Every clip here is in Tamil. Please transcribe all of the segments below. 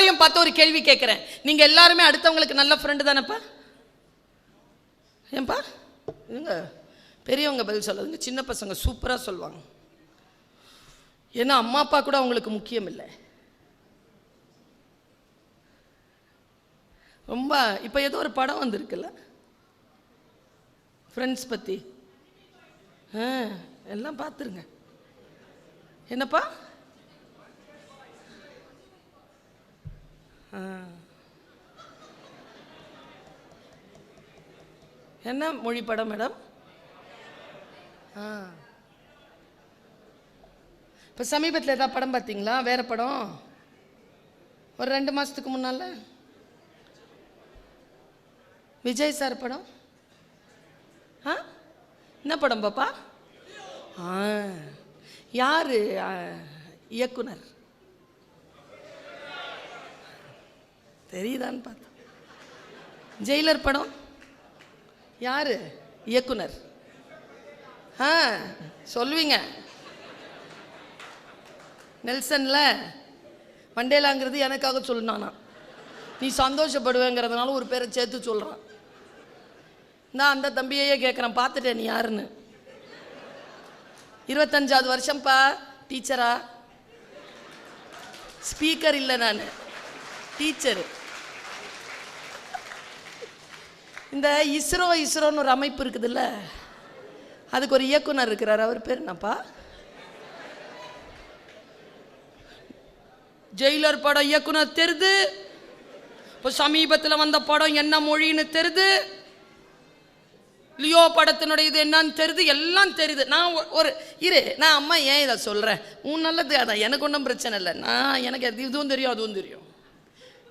எல்லாரையும் பார்த்து ஒரு கேள்வி கேட்குறேன். நீங்கள் எல்லாருமே அடுத்தவங்களுக்கு நல்ல ஃப்ரெண்டு தானேப்பா? ஏன்பா? இதுங்க பெரியவங்க பதில் சொல்லாதுங்க. சின்ன பசங்க சூப்பராக சொல்லுவாங்க. ஏன்னா அம்மா அப்பா கூட அவங்களுக்கு முக்கியம் இல்லை. ரொம்ப இப்போ ஏதோ ஒரு படம் வந்திருக்குல்ல? ஃப்ரெண்ட்ஸ் பற்றி ஆ எல்லாம் பார்த்துருங்க. என்னப்பா? என்ன மொழி படம் மேடம்? ஆ. இப்போ சமீபத்தில் ஏதாவது படம் பார்த்தீங்களா வேற படம்? ஒரு ரெண்டு மாதத்துக்கு முன்னால்? விஜய் சார் படம்? ஆ? என்ன படம் பாப்பா? ஆ. யார்? இயக்குனர். தெரியுதான்னு பார்த்தோம் ஜெயிலர் படம். யார்? இயக்குனர். ஆ சொல்லுவீங்க. நெல்சனில் மண்டேலாங்கிறது எனக்காக சொல்லினானா. நீ சந்தோஷப்படுவேங்கிறதுனால ஒரு பேரை சேர்த்து சொல்கிறான் நான் அந்த தம்பியையே கேட்குறேன் பார்த்துட்டேன் நீ யாருன்னு. இருபத்தஞ்சாவது வருஷம்ப்பா டீச்சரா? ஸ்பீக்கர் இல்லை நான். டீச்சரு. இந்த இஸ்ரோ இஸ்ரோன்னு ஒரு அமைப்பு இருக்குதுல்ல? அதுக்கு ஒரு இயக்குனர் இருக்கிறார். அவர் பேர் என்னப்பா? ஜெயிலர் படம் இயக்குனர் தெரிது. இப்போ சமீபத்தில் வந்த படம் என்ன மொழின்னு தெரிது. லியோ படத்தினுடைய இது என்னன்னு தெரியுது எல்லாம் தெரியுது நான் ஒ- ஒரு இரு நான் அம்மா ஏன் இதை சொல்கிறேன் உன் நல்லது அதான். எனக்கு ஒன்றும் பிரச்சனை இல்லை. நான் எனக்கு அது இதுவும் தெரியும் அதுவும் தெரியும்.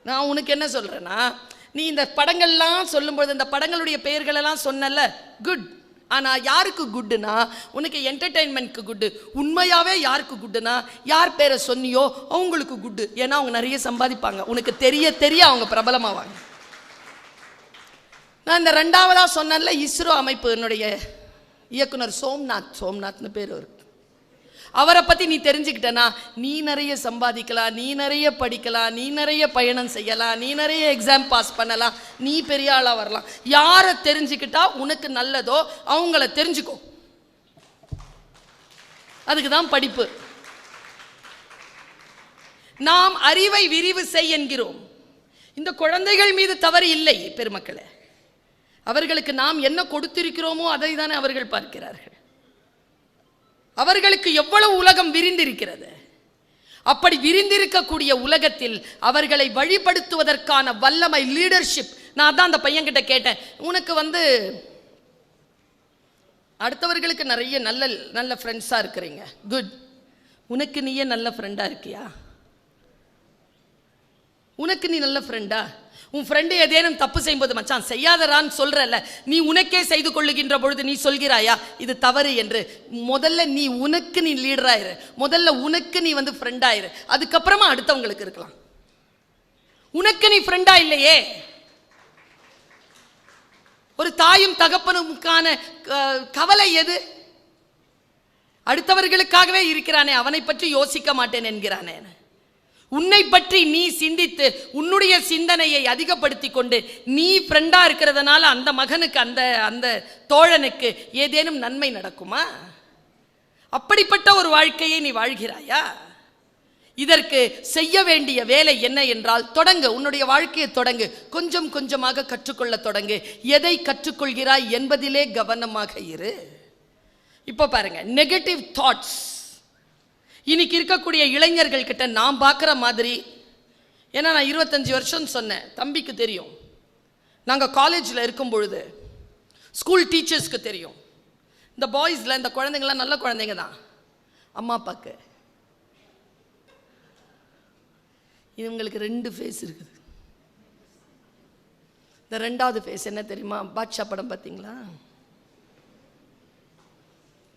நான் உனக்கு என்ன சொல்கிறேன்னா நீ இந்த படங்கள்லாம் சொல்லும்போது இந்த படங்களுடைய பெயர்களெல்லாம் சொன்னல குட் ஆனால் யாருக்கு குட்டுனா உனக்கு என்டர்டெயின்மெண்ட்க்கு குட்டு உண்மையாகவே யாருக்கு குட்டுனா யார் பேரை சொன்னியோ அவங்களுக்கு குட்டு ஏன்னா அவங்க நிறைய சம்பாதிப்பாங்க. உனக்கு தெரிய தெரிய அவங்க பிரபலமாவாங்க. நான் இந்த ரெண்டாவதாக சொன்னேன்ல இஸ்ரோ அமைப்பு என்னுடைய இயக்குனர் சோம்நாத் சோம்நாத்னு பேர் இருக்கு அவரை பற்றி நீ தெரிஞ்சுக்கிட்டனா நீ நிறைய சம்பாதிக்கலாம் நீ நிறைய படிக்கலாம் நீ நிறைய பயணம் செய்யலாம் நீ நிறைய எக்ஸாம் பாஸ் பண்ணலாம் நீ பெரிய ஆளாக வரலாம். யாரை தெரிஞ்சுக்கிட்டா உனக்கு நல்லதோ அவங்கள தெரிஞ்சுக்கோ. அதுக்கு தான் படிப்பு. நாம் அறிவை விரிவு செய் என்கிறோம். இந்த குழந்தைகள் மீது தவறு இல்லை பெருமக்களே. அவர்களுக்கு நாம் என்ன கொடுத்திருக்கிறோமோ அதை தானே அவர்கள் பார்க்கிறார்கள். அவர்களுக்கு எவ்வளவு உலகம் விரிந்திருக்கிறது? அப்படி விரிந்திருக்கக்கூடிய உலகத்தில் அவர்களை வழிபடுத்துவதற்கான வல்லமை லீடர்ஷிப் நான் தான் அந்த பையன்கிட்ட கேட்டேன். உனக்கு வந்து அடுத்தவர்களுக்கு நிறைய நல்ல நல்ல ஃப்ரெண்ட்ஸாக இருக்கிறீங்க. குட் உனக்கு நீயே நல்ல ஃப்ரெண்டாக இருக்கியா? உனக்கு நீ நல்ல ஃப்ரெண்டா உன் ஃப்ரெண்டு ஏதேனும் தப்பு செய்யும்போது மச்சான் செய்யாதரான்னு சொல்றல நீ உனக்கே செய்து கொள்ளுகின்ற பொழுது நீ சொல்கிறாயா? இது தவறு என்று. முதல்ல நீ உனக்கு நீ லீடராயிரு முதல்ல உனக்கு நீ வந்து ஃப்ரெண்டாயிரு அதுக்கப்புறமா அடுத்தவங்களுக்கு இருக்கலாம். உனக்கு நீ ஃப்ரெண்டா இல்லையே? ஒரு தாயும் தகப்பனுக்கான கவலை எது? அடுத்தவர்களுக்காகவே இருக்கிறானே அவனை பற்றி யோசிக்க மாட்டேன் என்கிறானே. உன்னை பற்றி நீ சிந்தித்து உன்னுடைய சிந்தனையை அதிகப்படுத்தி கொண்டு நீ ஃப்ரெண்டாக இருக்கிறதுனால அந்த மகனுக்கு அந்த அந்த தோழனுக்கு ஏதேனும் நன்மை நடக்குமா? அப்படிப்பட்ட ஒரு வாழ்க்கையை நீ வாழ்கிறாயா? இதற்கு செய்ய வேண்டிய வேலை என்ன என்றால் தொடங்கு உன்னுடைய வாழ்க்கையை தொடங்கு கொஞ்சம் கொஞ்சமாக கற்றுக்கொள்ள தொடங்கு. எதை கற்றுக்கொள்கிறாய் என்பதிலே கவனமாக இரு. இப்போ பாருங்க நெகட்டிவ் தாட்ஸ் இன்னைக்கு இருக்கக்கூடிய இளைஞர்கள் கிட்ட நான் பார்க்குற மாதிரி ஏன்னா நான் இருபத்தஞ்சி வருஷம் சொன்னேன் தம்பிக்கு தெரியும். நாங்கள் காலேஜில் இருக்கும் பொழுது ஸ்கூல் டீச்சர்ஸ்க்கு தெரியும். இந்த பாய்ஸில் இந்த குழந்தைங்களாம் நல்ல குழந்தைங்க தான். அம்மா அப்பாவுக்கு இவங்களுக்கு ரெண்டு ஃபேஸ் இருக்குது. இந்த ரெண்டாவது ஃபேஸ் என்ன தெரியுமா? பாட்ஷா படம் பார்த்தீங்களா?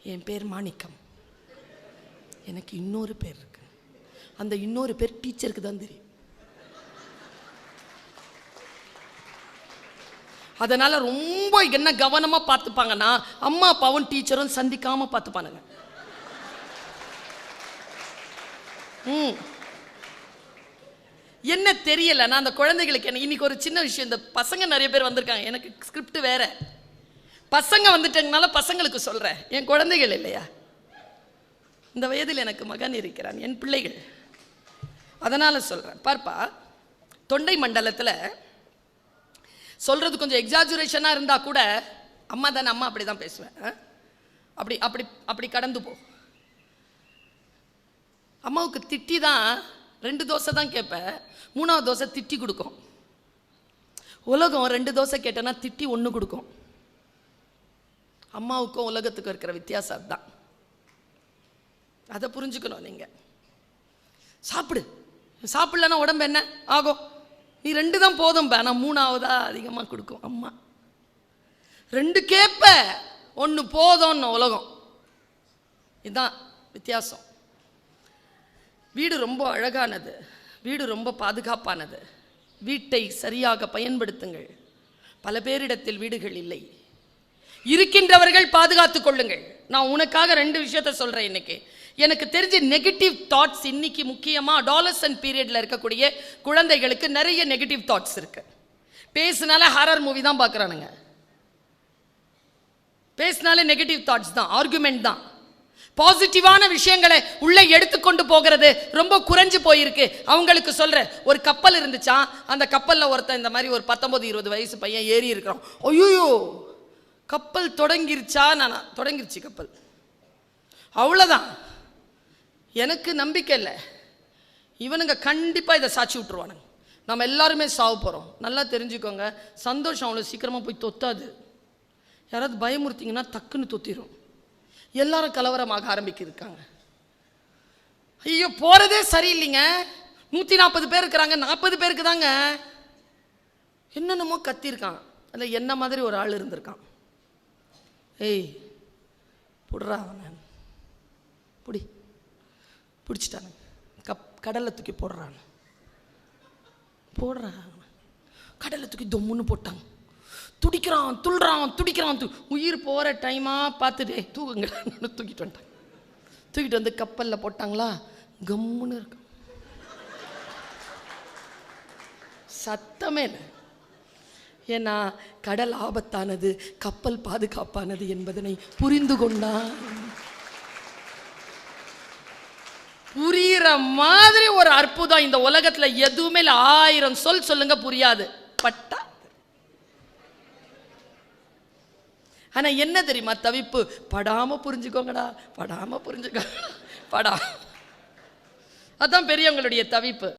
என் பேர் மாணிக்கம். எனக்கு இன்னொரு பேர் இருக்கு. அந்த இன்னொரு பேர் டீச்சருக்கு தான் தெரியும். அதனால ரொம்ப என்ன கவனமா பார்த்துப்பாங்கன்னா அம்மா அப்பாவும் டீச்சரும் சந்திக்காம பார்த்துப்பானுங்க. ம். என்ன தெரியல நான் அந்த குழந்தைகளுக்கு என்ன இன்னைக்கு ஒரு சின்ன விஷயம் இந்த பசங்க நிறைய பேர் வந்திருக்காங்க. எனக்கு ஸ்கிரிப்ட் வேற. பசங்க வந்துட்டங்கனால பசங்களுக்கு சொல்றேன். என் குழந்தைகள் இல்லையா? இந்த வயதில் எனக்கு மகன் இருக்கிறான் என் பிள்ளைகள். அதனால் சொல்கிறேன் பார்ப்பா தொண்டை மண்டலத்தில் சொல்கிறது கொஞ்சம் எக்ஸாஜுரேஷனாக இருந்தால் கூட அம்மா தானே அம்மா அப்படி தான் பேசுவேன் அப்படி அப்படி அப்படி கடந்து போ. அம்மாவுக்கு திட்டி தான் ரெண்டு தோசை தான் கேட்பேன். மூணாவது தோசை திட்டி கொடுக்கும். உலகம் ரெண்டு தோசை கேட்டேன்னா திட்டி ஒன்று கொடுக்கும். அம்மாவுக்கும் உலகத்துக்கும் இருக்கிற வித்தியாசம் அதுதான். அதை புரிஞ்சுக்கணும் நீங்கள் சாப்பிடு. சாப்பிடலன்னா உடம்பு என்ன? ஆகும். நீ ரெண்டு தான் போதும் நான் மூணாவதா அதிகமாக கொடுக்கும் அம்மா. ரெண்டு கேப்ப ஒன்று போதும்னு உலகம். இதுதான் வித்தியாசம். வீடு ரொம்ப அழகானது. வீடு ரொம்ப பாதுகாப்பானது. வீட்டை சரியாக பயன்படுத்துங்கள். பல பேரிடத்தில் வீடுகள் இல்லை. இருக்கின்றவர்கள் பாதுகாத்து கொள்ளுங்கள். நான் உனக்காக ரெண்டு விஷயத்த சொல்கிறேன் இன்னைக்கு. எனக்கு தெரிஞ்ச நெகட்டிவ் தாட்ஸ் இன்னைக்கு முக்கியமாக அடாலசன் பீரியடில் இருக்கக்கூடிய குழந்தைகளுக்கு நிறைய நெகட்டிவ் தாட்ஸ் இருக்கு. பேசினால ஹாரர் மூவி தான் பார்க்குறானுங்க. பேசினாலே நெகட்டிவ் தாட்ஸ் தான் ஆர்குமெண்ட் தான். பாசிட்டிவான விஷயங்களை உள்ளே எடுத்துக்கொண்டு போகிறது ரொம்ப குறைஞ்சு போயிருக்கு. அவங்களுக்கு சொல்கிற ஒரு கப்பல் இருந்துச்சா? அந்த கப்பலில் ஒருத்தன் இந்த மாதிரி ஒரு பத்தொம்பது இருபது வயசு பையன் ஏறி இருக்கிறான். ஐயோ கப்பல் தொடங்கிருச்சா? நான் தொடங்கிருச்சு கப்பல். அவ்வளோதான் எனக்கு நம்பிக்கை இல்லை. இவனுங்க கண்டிப்பாக இதை சாட்சி விட்டுருவானுங்க. நம்ம எல்லாருமே சாவு போகிறோம் நல்லா தெரிஞ்சுக்கோங்க. சந்தோஷம் அவ்வளோ சீக்கிரமாக போய் தொத்தாது. யாராவது பயமுறுத்திங்கன்னா டக்குன்னு தொத்திரும். எல்லாரும் கலவரமாக ஆரம்பிக்கிருக்காங்க ஐயோ போகிறதே சரியில்லைங்க. நூற்றி நாற்பது பேர் இருக்கிறாங்க. நாற்பது பேருக்கு தாங்க. என்னென்னமோ கத்திருக்கான். அதில் என்ன மாதிரி ஒரு ஆள் இருந்திருக்கான். ஏய் புடுறா அவன். புடி. பிடிச்சிட்டானுங்க கப் கடலில் தூக்கி போடுறான் போடுறான் கடலில் தூக்கி தொம்முன்னு போட்டாங்க. துடிக்கிறான் துள்ளுறான் துடிக்கிறான். து உயிர் போகிற டைமாக பார்த்துட்டே தூக்குங்க தூக்கிட்டு வந்துட்டாங்க. தூக்கிட்டு வந்து கப்பலில் போட்டாங்களா? கம்முன்னு இருக்கும் சத்தமே இல்லை. ஏன்னா கடல் ஆபத்தானது கப்பல் பாதுகாப்பானது என்பதனை புரிந்து கொண்டான். புரியிற மாதிரி ஒரு அற்புதம் இந்த உலகத்துல எதுவுமே இல்லை. ஆயிரம் சொல் சொல்லுங்க புரியாது. பட்டா. ஆனா என்ன தெரியுமா தவிப்பு? படாம புரிஞ்சுக்கோங்கடா. படாம புரிஞ்சுக்கோங்கடா. படா. அதான் பெரியவங்களுடைய தவிப்பு.